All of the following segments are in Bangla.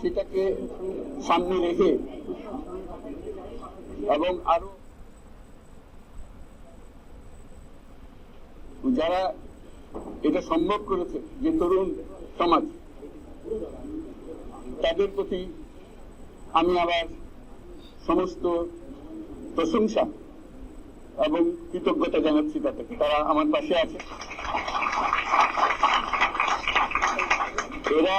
সেটাকে সামনে রেখে এবং আরও যারা এটা সম্ভব করেছে, যে তরুণ সমাজ, তাদের প্রতি আমি আবার সমস্ত প্রশংসা এবং কৃতজ্ঞতা জানাচ্ছি তাদেরকে তারা আমার পাশে আছে। এরা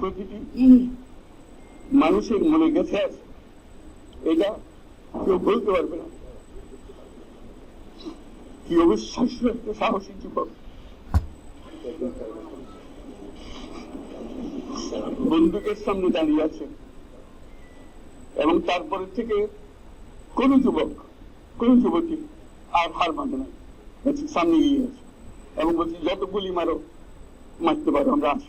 প্রতিটি মানুষের মনে গেছে, এটা কেউ বলতে পারবে না। কি অবিশ্বাস্য একটা সাহসী যুবক। বন্দুকের সামনে দাঁড়িয়ে আছে। এবং তারপরে থেকে কোন যুবক, কোন যুবতী আর হার মানে না। সামনে গিয়ে আছে এবং বলছি, যত গুলি মারো, মারতে পারো, আমরা আছি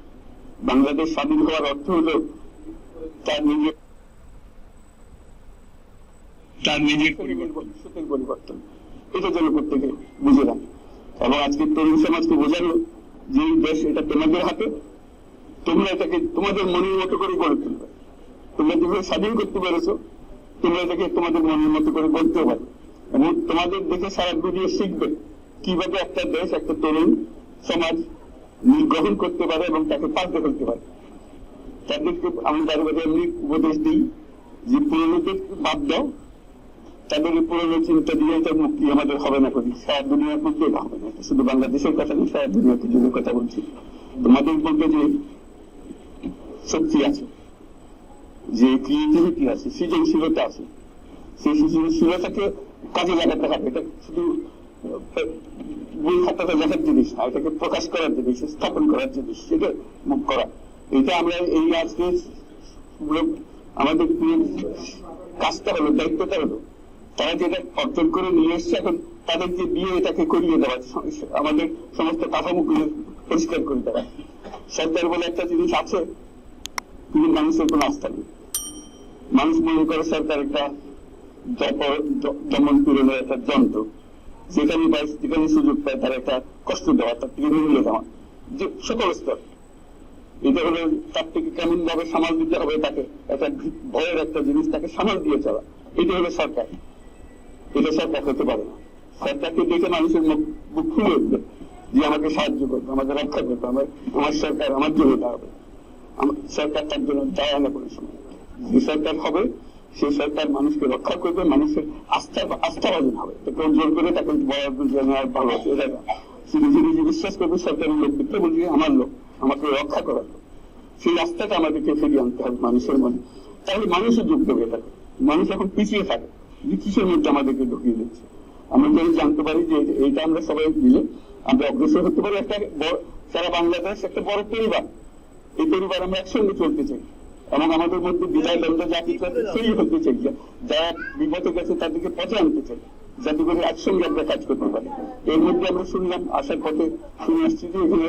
বাংলাদেশ স্বাধীন হওয়ার অর্থ হলো তার নিজের তার নিজের ভবিষ্যতের পরিবর্তন। এটা যেন প্রত্যেকে বুঝে রাখে। এবং আজকে তরুণ সমাজকে বোঝানো যে দেশ এটা তোমাদের হাতে। তোমরা এটাকে তোমাদের মনের মতো করে গড়ে তুলবে। তোমরা যেভাবে স্বাধীন করতে পেরেছ, তোমরা এটাকে তোমাদের মনের মতো করে গড়তে পারো। এবং তোমাদের দেখে সারা দুনিয়া শিখবে কীভাবে একটা দেশ, একটা তরুণ সমাজ গ্রহণ করতে পারে এবং তাকে পাল্টে ফেলতে পারে। তাদেরকে আমি বারে বারে এমনি উপদেশ দিই যে পুরোনোদের বাদ দাও। তাদের পুরোনো চিন্তা দিয়ে এটা মুক্তি আমাদের হবে না করি সারা দুনিয়ার মধ্যে হবে না। শুধু বাংলাদেশের কথা নেই সারা দুনিয়াতে জন্য কথা বলছি। তোমাদের মধ্যে যে শক্তি আছে, যে ক্রিয়েটিভিটি আছে, সৃজনশীলতা আছে, সেই সৃজনশীলতাকে কাজে লাগাতে হবে। এটা শুধু বই খাতাতে লেখার জিনিস না, এটাকে প্রকাশ করার জিনিস, স্থাপন করার জিনিস, সেটা মুখ করা। এটা আমরা এই আজকে আমাদের কাজটা হলো, দায়িত্বটা হলো, তারা যেটা অর্জন করে নিয়ে এসছে, এখন তাদেরকে দিয়ে এটাকে করিয়ে দেওয়া, আমাদের সমস্ত কাঠামোগুলো পরিষ্কার করে দেওয়া। সরকার বলে একটা জিনিস আছে কিন্তু মানুষের কোনো আস্থা নেই। মানুষ মনে করে সরকার একটা দমন পীড়নের একটা যন্ত্র। যেখানে পায় যেখানে সুযোগ পায়, তার একটা কষ্ট দেওয়া, তার থেকে মূল্য দেওয়া যে সকল স্তর। এটা হলো তার থেকে কেমন ভাবে সামাল দিতে হবে, তাকে একটা ভয়ের একটা জিনিস তাকে সামাল দিয়ে চলা। এটা হলো সরকার। এটা সরকার হতে পারে না। সরকারকে দেখে মানুষের মুখ খুলে উঠবে যে আমাকে সাহায্য করবে, আমাকে রক্ষা করবে, আমার আমার সরকার আমার জন্য দাঁড়াবে। সরকার তার জন্য দাঁড়ায় না কোনো সময়। যে সরকার হবে সেই সরকার মানুষকে রক্ষা করবে, মানুষের আস্থা আস্থাভাজন হবে। তো কেউ জোর করে তাকে বড় ভালো সে নিজে নিজে বিশ্বাস করবে, সরকারের লোক দেখতে বলবে আমার লোক, আমাকে রক্ষা করার লোক। সেই রাস্তাটা আমাদেরকে ফিরিয়ে আনতে হবে মানুষের মনে। তাহলে মানুষও যুক্ত হয়ে থাকে। মানুষ এখন পিছিয়ে থাকে। যে মধ্যে আমাদেরকে ঢুকিয়ে দিচ্ছে? আমরা যদি জানতে পারি যে এইটা আমরা সবাই মিলে আমরা অগ্রসর হতে পারি একটা সারা বাংলাদেশ, একটা বড় পরিবার। এই পরিবার আমরা একসঙ্গে চলতে চাই। এবং আমাদের মধ্যে বিদায় দ্বন্দ্ব আছে, সেই হতে চাই যারা বিপদে গেছে তাদেরকে পথে আনতে চাই যাতে করে একসঙ্গে আমরা কাজ করতে পারি। এর মধ্যে আমরা শুনলাম, আসার পথে শুনে আসছি যে এখানে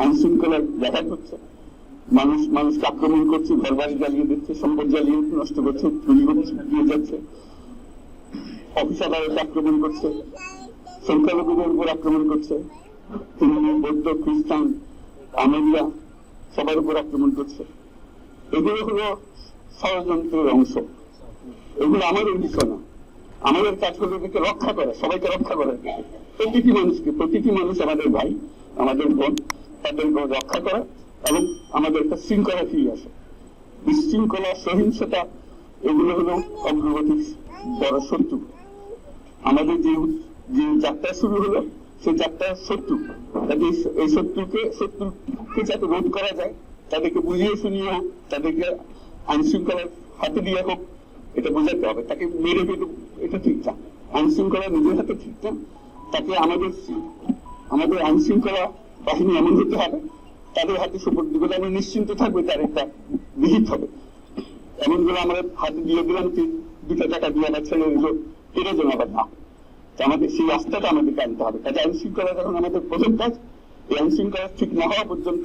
আইন শৃঙ্খলা দেখা হচ্ছে। মানুষ, মানুষকে আক্রমণ করছে ঘর বাড়ি জ্বালিয়ে দিচ্ছে, সম্পদ জ্বালিয়ে নষ্ট করছে, চুরি করছে দিয়ে যাচ্ছে অফিস আদালতে আক্রমণ করছে। সংখ্যালঘুদের উপর আক্রমণ করছে। তৃণমূল, বৌদ্ধ, খ্রিস্টান আমেরিয়া সবার উপর আক্রমণ করছে। এগুলো হলো ষড়যন্ত্রের অংশ। এগুলো আমাদের না। আমাদের কাজ হলো এদেরকে রক্ষা করা, সবাইকে রক্ষা করা। প্রতিটি মানুষকে, প্রতিটি মানুষ আমাদের ভাই, আমাদের বোন তাদেরকে রক্ষা করা এবং আমাদের একটা শৃঙ্খলা ফিরে আসে। বিশৃঙ্খলা, সহিংসতা, এগুলো হলো অগ্রগতির বড় শত্রু। আমাদের যে যে যাত্রা শুরু হলো, সেই যাত্রা শত্রু। এই শত্রুকে শত্রুকে যাতে রোধ করা যায় তাদেরকে বুঝিয়ে শুনিয়ে হোক, তাদেরকে আইন শৃঙ্খলার হাতে দিয়ে হোক, এটা বোঝাতে হবে। তাকে মেরে ফেলে এটা ঠিক না। আইন শৃঙ্খলা নিজের হাতে ঠিক না, তাকে আমাদের আমাদের আইন শৃঙ্খলা বাহিনী এমন হতে হবে, তাদের হাতে সুপর্দ করে আমি নিশ্চিন্ত থাকবে তার একটা বিহিত হবে। এমন করে আমরা হাতে দিয়ে দিলাম কি, দুটো টাকা দিয়ে আমার ছেড়ে দিল এটা যেন আবার না আমাদের সেই রাস্তাটা আমাদেরকে আনতে হবে। কাজে আইন শৃঙ্খলা যখন আমাদের প্রথম কাজ, এই আইন শৃঙ্খলা ঠিক না হওয়া পর্যন্ত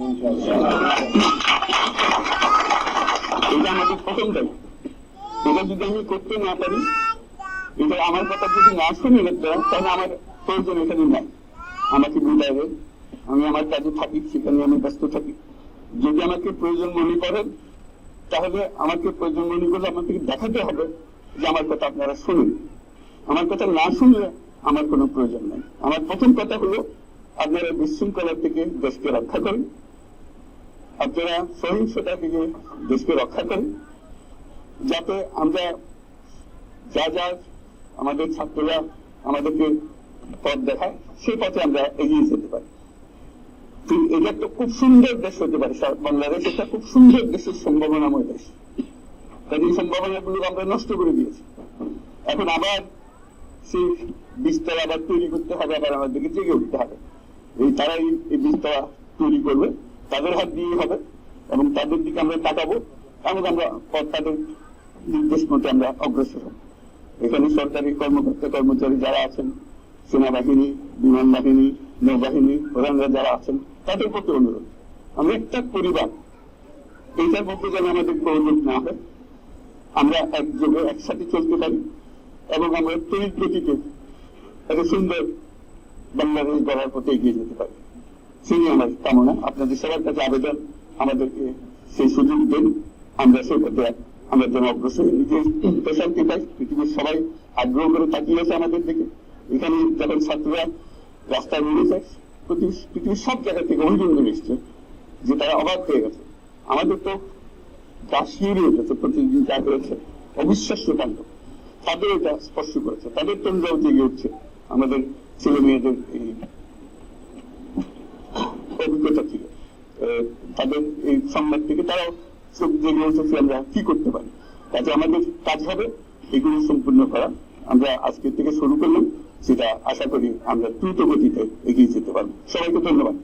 এটা আমাদের দায়িত্ব এটা যদি আমি করতে না পারি, এটা আমার কথা যদি না শুনে তাহলে আমার প্রয়োজন এখানে নাই। আমাকে দেন আমি আমার কাজে থাকি, সেখানে আমি ব্যস্ত থাকি। যদি আমাকে প্রয়োজন মনে করেন, তাহলে আমাকে প্রয়োজন মনে করলে আমাকে দেখাতে হবে যে আমার কথা আপনারা শুনুন। আমার কথা না শুনলে আমার কোনো প্রয়োজন নেই। আমার প্রথম কথা হলো, আপনারা বিশৃঙ্খলা থেকে দেশকে রক্ষা করেন। আপনারা সহিংসতা থেকে দেশকে রক্ষা করেন, যাতে আমরা যা যা আমাদের ছাত্ররা আমাদেরকে পথ দেখায়, সেই পথে আমরা এগিয়ে যেতে পারি। এটা একটা খুব সুন্দর দেশ হতে পারে বাংলাদেশ একটা খুব সুন্দর দেশের সম্ভাবনাময় দেশ। কাজে এই সম্ভাবনাগুলো আমরা নষ্ট করে দিয়েছি। এখন আবার সেই বীজতলা আবার তৈরি করতে হবে, আবার আমাদেরকে জেগে উঠতে হবে। এই তারাই এই বীজতলা তৈরি করবে। তাদের হাত দিয়ে হবে এবং তাদের দিকে আমরা তাকাবো। এবং আমরা তাদের নির্দেশ মতো আমরা অগ্রসর হব। এখানে সরকারি কর্মকর্তা কর্মচারী যারা আছেন, সেনাবাহিনী, বিমান বাহিনী, নৌবাহিনী প্রধানরা যারা আছেন, তাদের প্রতি অনুরোধ। আমরা একটা পরিবার, এইটার মধ্যে যেন আমাদের প্রয়োজন না হয়। আমরা একযোগে একসাথে চলতে পারি এবং আমরা তৈরি গতিতে একটা সুন্দর বাংলাদেশ গড়ার পথে এগিয়ে যেতে পারি। সেই আমার কামনা। আপনাদের সবার কাছে আবেদন আমাদেরকে সেই সুযোগ দেন। আমরা সেই পথে আমরা যেন অগ্রসর হই। নিজে প্রশান্তি পাই, পৃথিবীর সবাই আগ্রহ করে তাকিয়ে আছে আমাদের দিকে। এখানে যখন ছাত্ররা রাস্তায় বেরিয়ে যায় পৃথিবীর সব জায়গা থেকে অভিযোজন এসছে যে তারা অবাক হয়ে গেছে। আমাদের তো গা শিউরে উঠেছে প্রতিদিন যা হয়েছে, অবিশ্বাস্য কাণ্ড। তাদের এটা স্পর্শ করেছে। তাদের তন্দ্রাও জেগে উঠছে। আমাদের ছেলে মেয়েদের এই অভিজ্ঞতা ছিল। তাদের এই সংবাদ থেকে তারাও জেগে উঠেছে আমরা কি করতে পারি? কাজে আমাদের কাজ হবে, এগুলো সম্পূর্ণ করা। আমরা আজকের থেকে শুরু করলাম, সেটা আশা করি আমরা দ্রুত গতিতে এগিয়ে যেতে পারব। সবাইকে ধন্যবাদ।